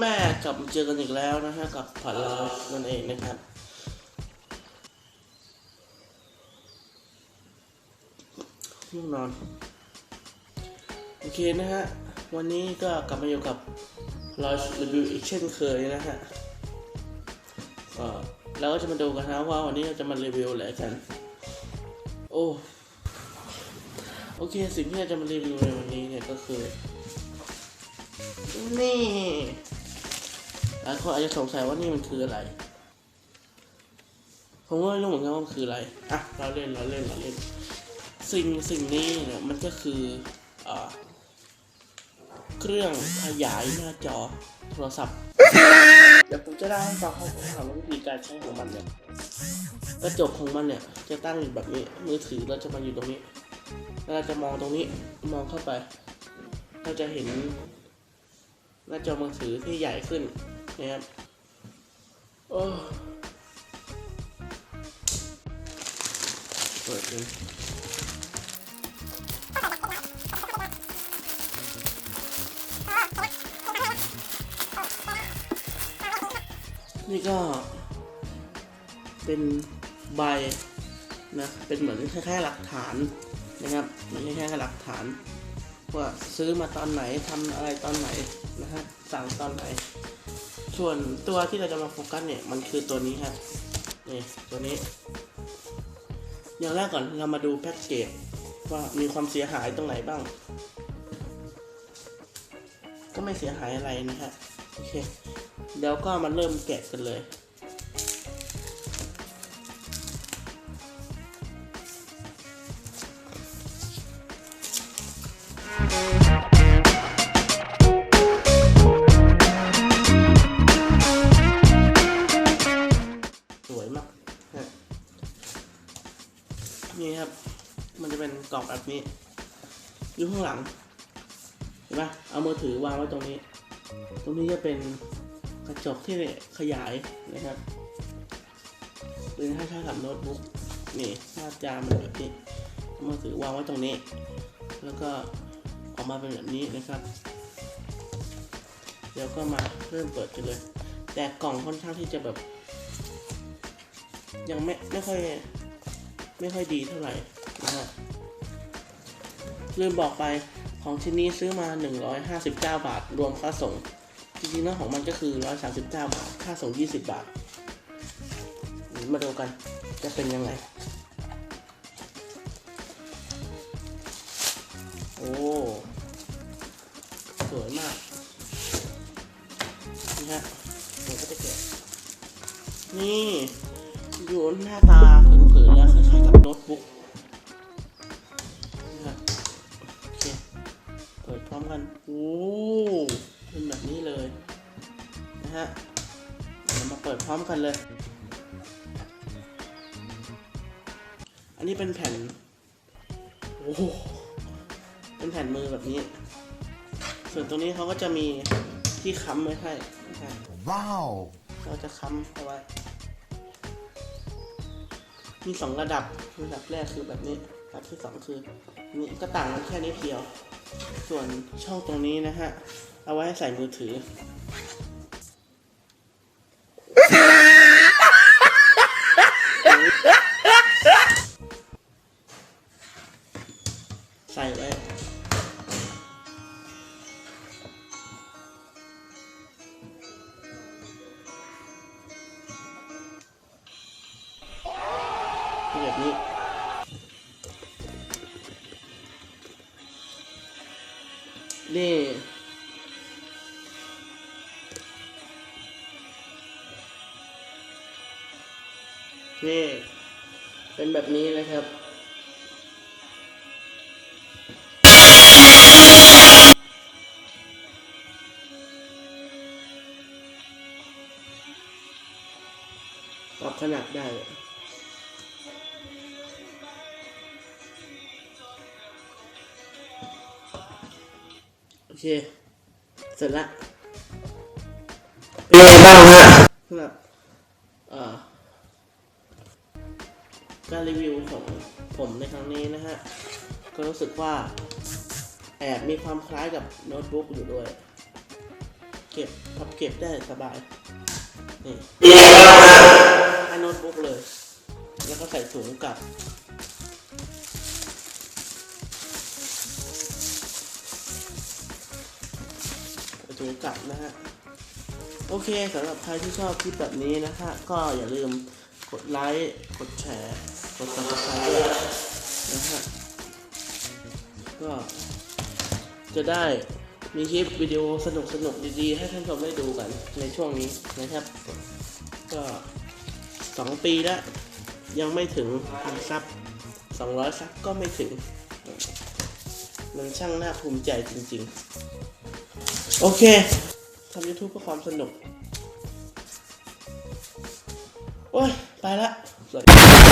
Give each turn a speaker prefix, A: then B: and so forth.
A: แม่กลับมาเจอกันอีกแล้วนะฮะกับผ่านลฟ์นั่นเองนะครับ ง่วงนอน โอเคนะฮะ วันนี้ก็กลับมาอยู่กับรอยรีวิวอีกเช่นเคยนะฮะก็เราก็จะมาดูกันนะว่าวันนี้เราจะมารีวิวอะไรกัน โอ้ โอเค สิ่งที่เราจะมารีวิวในวันนี้เนี่ยก็คือ นี่ หลายคนอาจจะสงสัยว่านี่มันคืออะไร ผมก็ไม่รู้เหมือนกันว่ามันคืออะไร อะ เราเล่น เราเล่น เราเล่น สิ่งสิ่งนี้เนี่ยมันก็คืออ่าเครื่องขยายหน้าจอโทรศัพท์ เดี๋ยวผมจะได้ให้ฟังให้ฟังว่าวิธีการใช้ของมันเนี่ย กระจกของมันเนี่ย จะตั้งอยู่แบบนี้ มือถือเราจะมาอยู่ตรงนี้แล้วเราจะมองตรงนี้ มองเข้าไป เราจะเห็นหน้าจอมือถือที่ใหญ่ขึ้น นะครับโอ้เปิดเลยนี่ก็เป็นใบนะเป็นเหมือนแค่แค่หลักฐานนะครับมันแค่แค่หลักฐานว่าซื้อมาตอนไหนทำอะไรตอนไหนนะฮะสั่งตอนไหน ส่วนตัวที่เราจะมาโฟกัสเนี่ยมันคือตัวนี้ครับนี่ตัวนี้ อย่างแรกก่อนเรามาดูแพ็กเกจว่ามีความเสียหายตรงไหนบ้าง ก็ไม่เสียหายอะไรนะฮะโอเคเดี๋ยวก็มาเริ่มแกะกันเลยส มันจะเป็นกแบบนี้ อยู่ข้างหลัง เห็นปะเอามือถือวางไว้ตรงนี้ ตรงนี้จะเป็นกระจกที่ขยายนะครับเป็นให้ใช้กับโน้ตบุ๊กนี่หน้าจามันแบบนี้มือถือวางไว้ตรงนี้ แล้วก็ออกมาเป็นแบบนี้นะครับเดี๋ยวก็มาเริ่มเปิดกันเลย แต่กล่องค่อนข้างที่จะแบบ ยังไม่ไม่ค่อยไม่ค่อยดีเท่าไหร่นะฮะ ลืมบอกไปของชิ้นนี้ซื้อมา 159 บาท รวมค่าส่ง จริงๆแล้วของมันก็คือ 139 บาท ค่าส่ง 20 บาท มาดูกันจะเป็นยังไง โอ้ สวยมาก นี่ฮะผมก็จะแกะนี่ อยู่หน้าตาเผินๆแล้วคล้ายๆกับโน้ตบุ๊ก กันโอ้เป็นแบบนี้เลย นะฮะเดี๋ยวมาเปิดพร้อมกันเลย อันนี้เป็นแผ่น โอ้โหเป็นแผ่นมือแบบนี้ ส่วนตรงนี้เขาก็จะมีที่ค้ำไว้ให้นะฮะ
B: Wow!
A: เราจะค้ำเอาไว้ มีสองระดับ ระดับแรกคือแบบนี้ ระดับที่สองคือนี่ก็ต่างกันแค่นี้เดียว ส่วนช่องตรงนี้นะฮะ เอาไว้ให้ใส่มือถือใส่ไว้แบบนี้ นี่ นี่ เป็นแบบนี้นะครับ ปรับขนาดได้ เค เสร็จละเป็นยังไงบ้างฮะสำหรับเอ่อการรีวิวของผมในครั้งนี้นะฮะ ก็รู้สึกว่าแอบมีความคล้ายกับโน้ตบุ๊กอยู่ด้วย เก็บพับเก็บได้สบาย นี่ให้โน้ตบุ๊กเลย แล้วก็ใส่ถุงกลับ ใส่ถุงกลับนะฮะ โอเคสำหรับใครที่ชอบคลิปแบบนี้นะฮะ ก็อย่าลืมกดไลค์ กดแชร์ กด subscribe ด้วยนะฮะ ก็จะได้มีคลิปวิดีโอสนุกสนุกดีๆ ให้ท่านชมได้ดูกันในช่วงนี้นะครับ ก็สองปีแล้ว ยังไม่ถึงซับสองร้อยซับก็ไม่ถึง มันช่างน่าภูมิใจจริง ๆ โอเคทำ YouTube เพื่อความสนุก โอ้ย ไปละสวัสดี